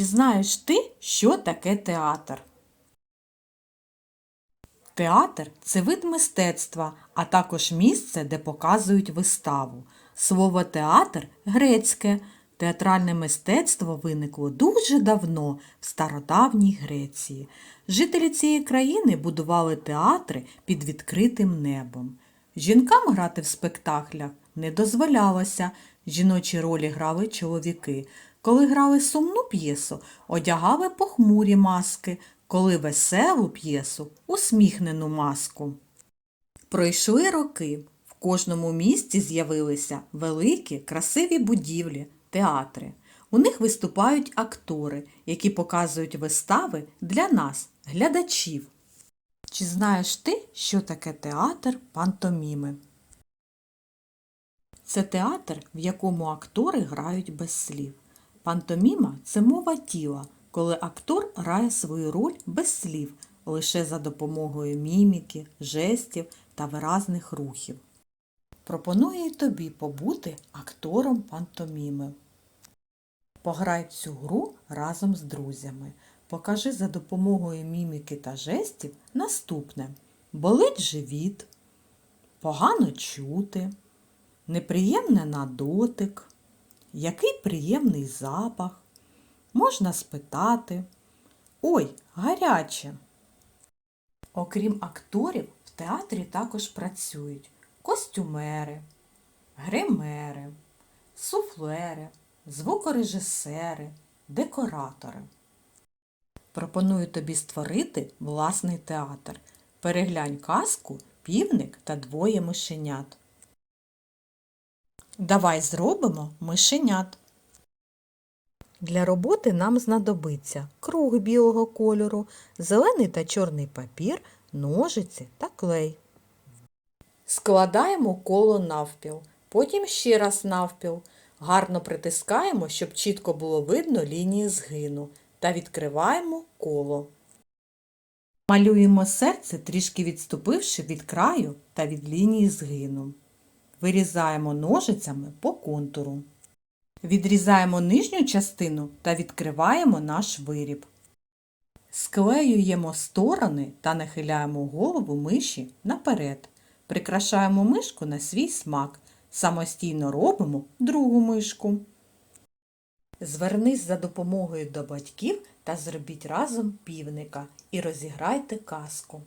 Чи знаєш ти, що таке театр? Театр це вид мистецтва, а також місце, де показують виставу. Слово театр грецьке. Театральне мистецтво виникло дуже давно в стародавній Греції. Жителі цієї країни будували театри під відкритим небом. Жінкам грати в спектаклях не дозволялося. Жіночі ролі грали чоловіки. Коли грали сумну п'єсу, одягали похмурі маски, коли веселу п'єсу усміхнену маску. Пройшли роки. В кожному місті з'явилися великі, красиві будівлі, театри. У них виступають актори, які показують вистави для нас, глядачів. Чи знаєш ти, що таке театр пантоміми? Це театр, в якому актори грають без слів. Пантоміма це мова тіла, коли актор грає свою роль без слів, лише за допомогою міміки, жестів та виразних рухів. Пропоную й тобі побути актором пантоміми. Пограй цю гру разом з друзями. Покажи за допомогою міміки та жестів наступне: болить живіт, погано чути, неприємне на дотик, який приємний запах, можна спитати. Ой, гаряче. Окрім акторів, в театрі також працюють костюмери, гримери, суфлери, звукорежисери, декоратори. Пропоную тобі створити власний театр. Переглянь казку Півник та двоє мишенят. Давай зробимо мишенят. Для роботи нам знадобиться круг білого кольору, зелений та чорний папір, ножиці та клей. Складаємо коло навпіл, потім ще раз навпіл. Гарно притискаємо, щоб чітко було видно лінії згину та відкриваємо коло. Малюємо серце, трішки відступивши від краю та від лінії згину. Вирізаємо ножицями по контуру. Відрізаємо нижню частину та відкриваємо наш виріб. Склеюємо сторони та нахиляємо голову миші наперед. Прикрашаємо мишку на свій смак. Самостійно робимо другу мишку. Звернись за допомогою до батьків та зробіть разом півника і розіграйте казку.